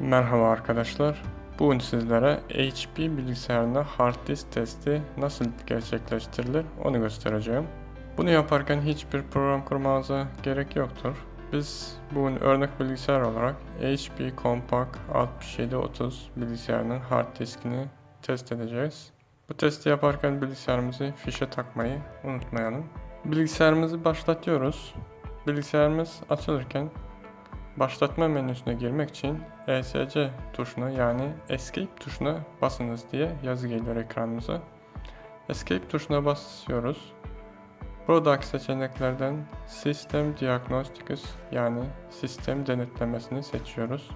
Merhaba arkadaşlar. Bugün sizlere HP bilgisayarında hard disk testi nasıl gerçekleştirilir onu göstereceğim. Bunu yaparken hiçbir program kurmanıza gerek yoktur. Biz bugün örnek bilgisayar olarak HP Compact 6730 bilgisayarının hard diskini test edeceğiz. Bu testi yaparken bilgisayarımızı fişe takmayı unutmayalım. Bilgisayarımızı başlatıyoruz. Bilgisayarımız açılırken Başlatma menüsüne girmek için ESC tuşuna yani Escape tuşuna basınız diye yazı geliyor ekranımıza. Escape tuşuna basıyoruz. Buradaki seçeneklerden System Diagnostics yani sistem denetlemesini seçiyoruz.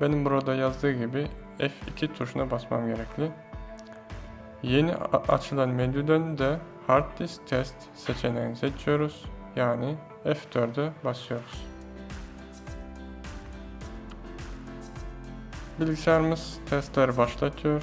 Benim burada yazdığı gibi F2 tuşuna basmam gerekli. Yeni açılan menüden de Hard Disk Test seçeneğini seçiyoruz. Yani F4'e basıyoruz. Bilgisayarımız testleri başlatıyor.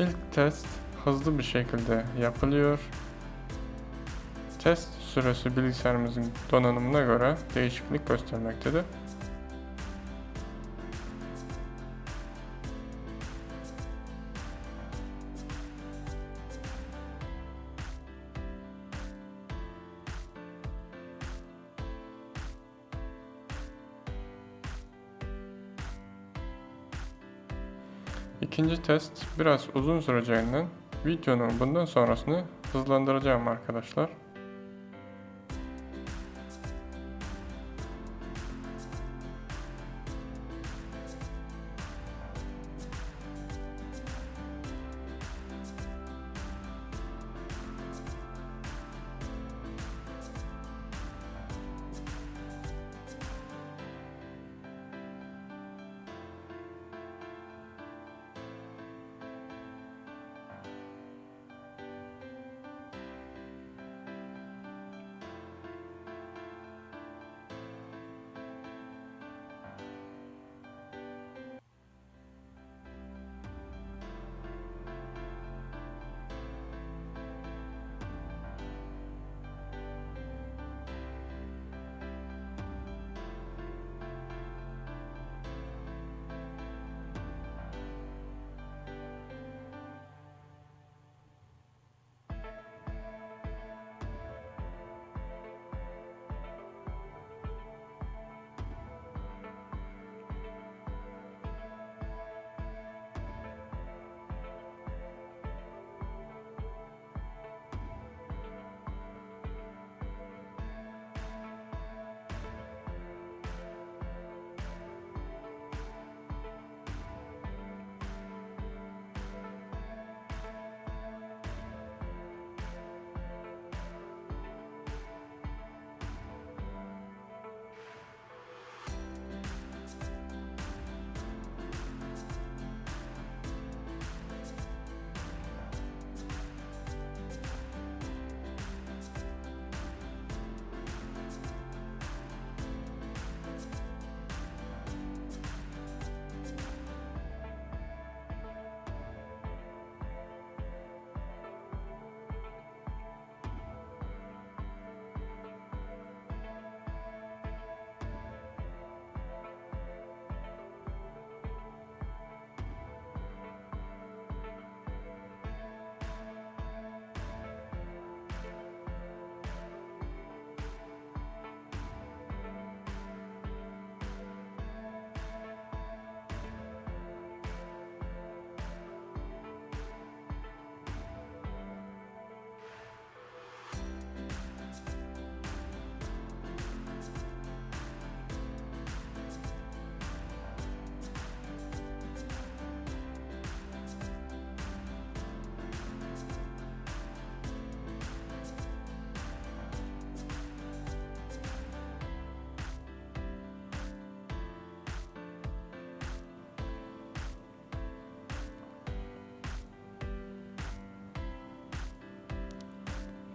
İlk test hızlı bir şekilde yapılıyor. Test süresi bilgisayarımızın donanımına göre değişiklik göstermektedir. İkinci test biraz uzun süreceğinden videonun bundan sonrasını hızlandıracağım arkadaşlar.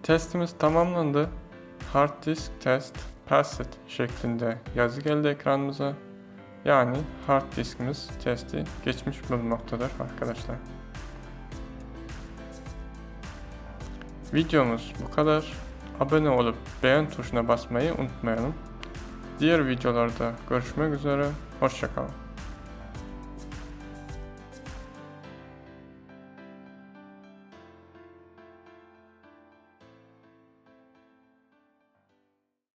Testimiz tamamlandı. Hard disk test passed şeklinde yazı geldi ekranımıza. Yani hard diskimiz testi geçmiş bulunmaktadır arkadaşlar. Videomuz bu kadar. Abone olup beğen tuşuna basmayı unutmayalım. Diğer videolarda görüşmek üzere. Hoşçakalın.